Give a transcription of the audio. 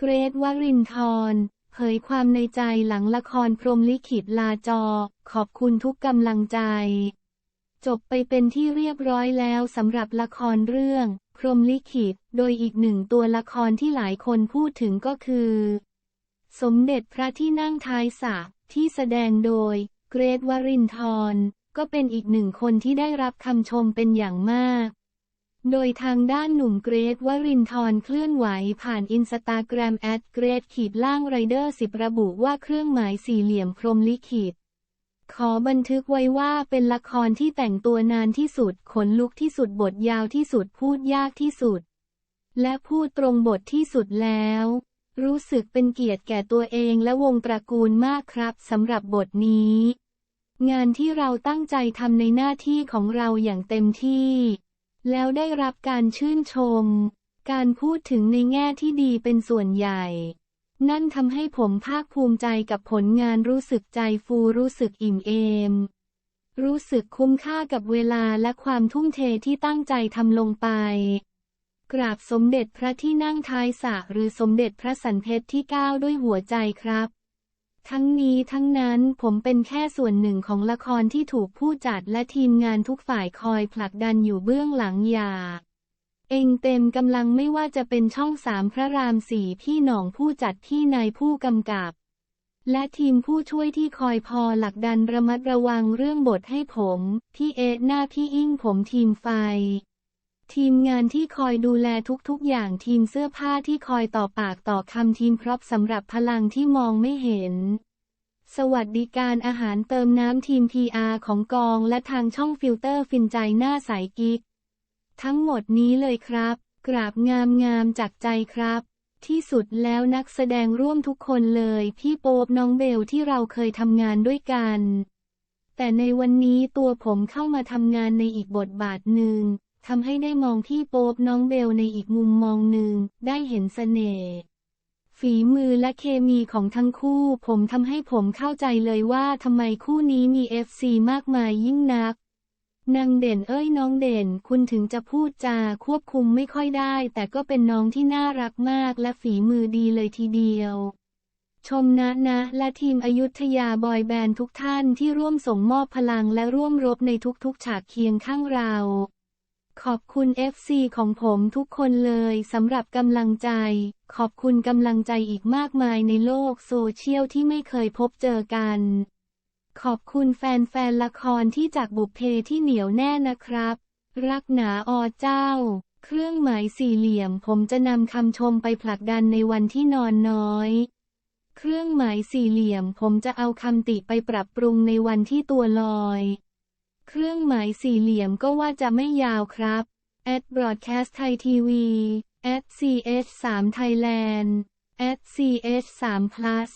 เกรทวรินทร์เผยความในใจหลังละครพรมลิขิตลาจอ ขอบคุณทุกกำลังใจ จบไปเป็นที่เรียบร้อยแล้วสำหรับละครเรื่อง พรมลิขิต โดยอีกหนึ่งตัวละครที่หลายคนพูดถึงก็คือ สมเด็จพระที่นั่งท้ายสระที่แสดงโดย เกรทวรินทร์ก็เป็นอีกหนึ่งคนที่ได้รับคำชมเป็นอย่างมาก โดยทางด้านหนุ่มเกรทวรินทร์เคลื่อนไหวผ่านอินสตาแกรมแอดเกรทขีดล่างไรเดอร์สิบระบุว่าเครื่องหมายสี่เหลี่ยมพรมลิขิต ขอบันทึกไว้ว่าเป็นละครที่แต่งตัวนานที่สุด ขนลุกที่สุดบทยาวที่สุดพูดยากที่สุด และพูดตรงบทที่สุดแล้ว รู้สึกเป็นเกียรติแก่ตัวเองและวงตระกูลมากครับสำหรับบทนี้ งานที่เราตั้งใจทำในหน้าที่ของเราอย่างเต็มที่ แล้วได้รับการชื่นชม การพูดถึงในแง่ที่ดีเป็นส่วนใหญ่ นั่นทำให้ผมภาคภูมิใจกับผลงานรู้สึกใจฟูรู้สึกอิ่มเอม รู้สึกคุ้มค่ากับเวลาและความทุ่มเทที่ตั้งใจทำลงไป กราบสมเด็จพระที่นั่งท้ายสระหรือสมเด็จพระสันเพชรที่ 9 ด้วยหัวใจครับ ทั้งนี้ทั้งนั้นผมเป็นแค่ส่วนหนึ่งของละครที่ถูกผู้จัดและทีมงานทุกฝ่ายคอยผลักดันอยู่เบื้องหลังอย่าเองเต็มกำลังไม่ว่าจะเป็นช่องสามพระรามสี่พี่หนองผู้จัดพี่นายผู้กำกับ และทีมผู้ช่วยที่คอยพอหลักดันระมัดระวังเรื่องบทให้ผม พี่เอหน้าพี่อิ่งผมทีมไฟ ทีมงานที่คอยดูแลทุกๆ อย่างทีมเสื้อผ้าที่คอยต่อปากต่อคำทีมพร็อพสำหรับพลังที่มองไม่เห็น สวัสดิการอาหารเติมน้ำทีม PR ของกองและทางช่องฟิลเตอร์ฟินใจหน้าใสกิ๊ก ทั้งหมดนี้เลยครับ กราบงามงามจากใจครับ ที่สุดแล้วนักแสดงร่วมทุกคนเลย พี่โป๊บน้องเบลที่เราเคยทำงานด้วยกัน แต่ในวันนี้ตัวผมเข้ามาทำงานในอีกบทบาทหนึ่ง ทำให้ได้มองพี่โป๊บน้องเบลในอีกมุมมองหนึ่ง ได้เห็นเสน่ห์ฝีมือและเคมีของทั้งคู่ผมทำให้ผมเข้าใจเลยว่าทำไมคู่นี้มี FC มากมายยิ่งนัก นางเด่นเอ้ยน้องเด่น คุณถึงจะพูดจาควบคุมไม่ค่อยได้ แต่ก็เป็นน้องที่น่ารักมากและฝีมือดีเลยทีเดียว ชมนะนะและทีมอยุธยาบอยแบนด์ทุกท่านที่ร่วมส่งมอบพลังและร่วมรบในทุกๆฉากเคียงข้างเรา ขอบคุณ FC ของผมทุกคนเลยสำหรับกำลังใจ ขอบคุณกำลังใจอีกมากมายในโลกโซเชียลที่ไม่เคยพบเจอกัน ขอบคุณแฟนๆละครที่จากบุพเพที่เหนียวแน่นะครับ รักหนาอเจ้า เครื่องหมายสี่เหลี่ยมผมจะนำคำชมไปผลักดันในวันที่นอนน้อย เครื่องหมายสี่เหลี่ยมผมจะเอาคำติไปปรับปรุงในวันที่ตัวลอย เครื่องหมายสี่เหลี่ยมก็ว่าจะไม่ยาวครับ at broadcast thai tv at ch 3 thailand at ch 3 plus